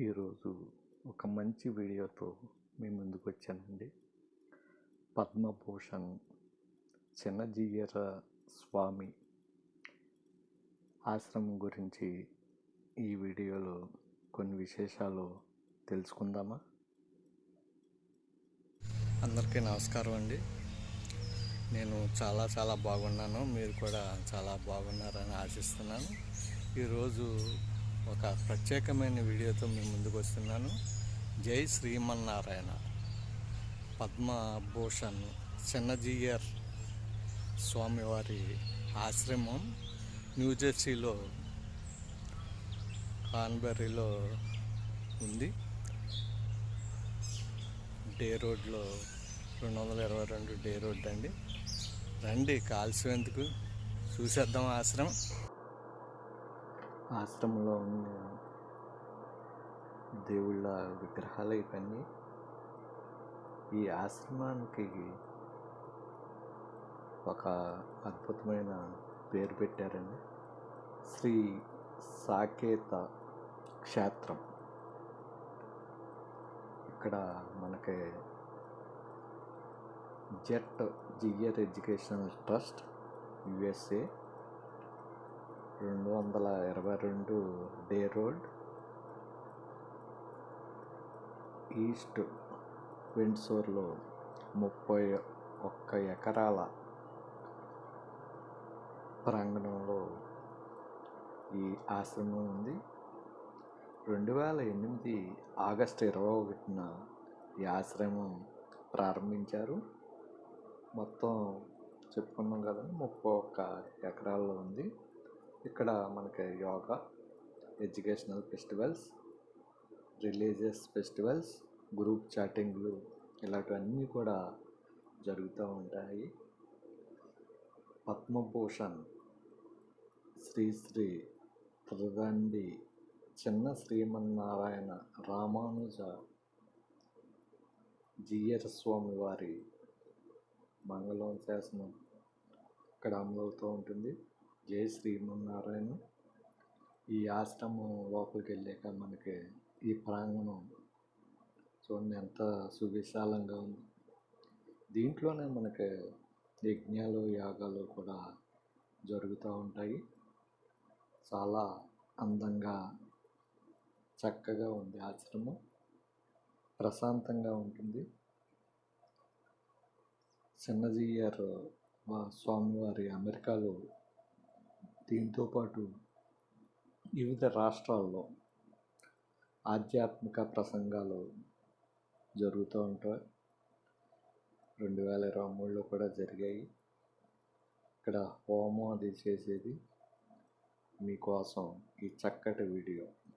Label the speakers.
Speaker 1: ఈరోజు ఒక మంచి వీడియోతో మీ ముందుకు వచ్చానండి. పద్మభూషణ్ చిన్నజీయర స్వామి ఆశ్రమం గురించి ఈ వీడియోలో కొన్ని విశేషాలు తెలుసుకుందామా? అందరికీ నమస్కారం అండి. నేను చాలా చాలా బాగున్నాను. మీరు కూడా చాలా బాగున్నారని ఆశిస్తున్నాను. ఈరోజు ఒక ప్రత్యేకమైన వీడియోతో మీ ముందుకు వస్తున్నాను. జై శ్రీమన్నారాయణ. పద్మభూషణ్ చిన్నజీయర్ స్వామివారి ఆశ్రమం న్యూజెర్సీలో కాన్బెర్రీలో ఉంది. డే రోడ్లో రెండు వందల ఇరవై రెండు డే రోడ్ అండి. రండి కాల్సిన చూసేద్దాం ఆశ్రమం. ఆశ్రమంలో ఉన్న దేవుళ్ళ విగ్రహాలు ఇవన్నీ ఈ ఆశ్రమానికి ఒక అద్భుతమైన పేరు పెట్టారండి. శ్రీ సాకేత క్షేత్రం. ఇక్కడ మనకి JET Jeeyar educational trust USA రెండు వందల ఇరవై రెండు డే రోడ్ ఈస్ట్ విండ్సోర్లో ముప్పై ఒక్క ఎకరాల ప్రాంగణంలో ఈ ఆశ్రమం ఉంది. రెండు వేల ఎనిమిది ఆగస్టు ఇరవై ఒకటిన ఈ ఆశ్రమం ప్రారంభించారు. మొత్తం చెప్పుకున్నాం కదా ముప్పై ఒక్క ఎకరాల్లో ఉంది. ఇక్కడ మనకి yoga educational festivals religious festivals group చాటింగ్లు ఇలాంటివన్నీ కూడా జరుగుతూ ఉంటాయి. పద్మభూషణ్ శ్రీశ్రీ త్రిదండి చిన్న శ్రీమన్నారాయణ రామానుజ జీయర స్వామి వారి మంగళం శాసనం ఇక్కడ అమలవుతూ ఉంటుంది. జై శ్రీమన్నారాయణ ఈ ఆశ్రమం లోపలికి వెళ్ళాక మనకి ఈ ప్రాంగణం చూడండి ఎంత సువిశాలంగా ఉంది. దీంట్లోనే మనకి యజ్ఞాలు యాగాలు కూడా జరుగుతూ ఉంటాయి. చాలా అందంగా చక్కగా ఉంది ఆశ్రమం. ప్రశాంతంగా ఉంటుంది. చిన్నజీయర్ మా స్వామివారి అమెరికాలో దీంతో పాటు వివిధ రాష్ట్రాల్లో ఆధ్యాత్మిక ప్రసంగాలు జరుగుతూ ఉంటాయి. రెండు వేల ఇరవై మూడులో కూడా జరిగాయి. ఇక్కడ హోమం అది చేసేది మీకోసం ఈ చక్కటి వీడియో.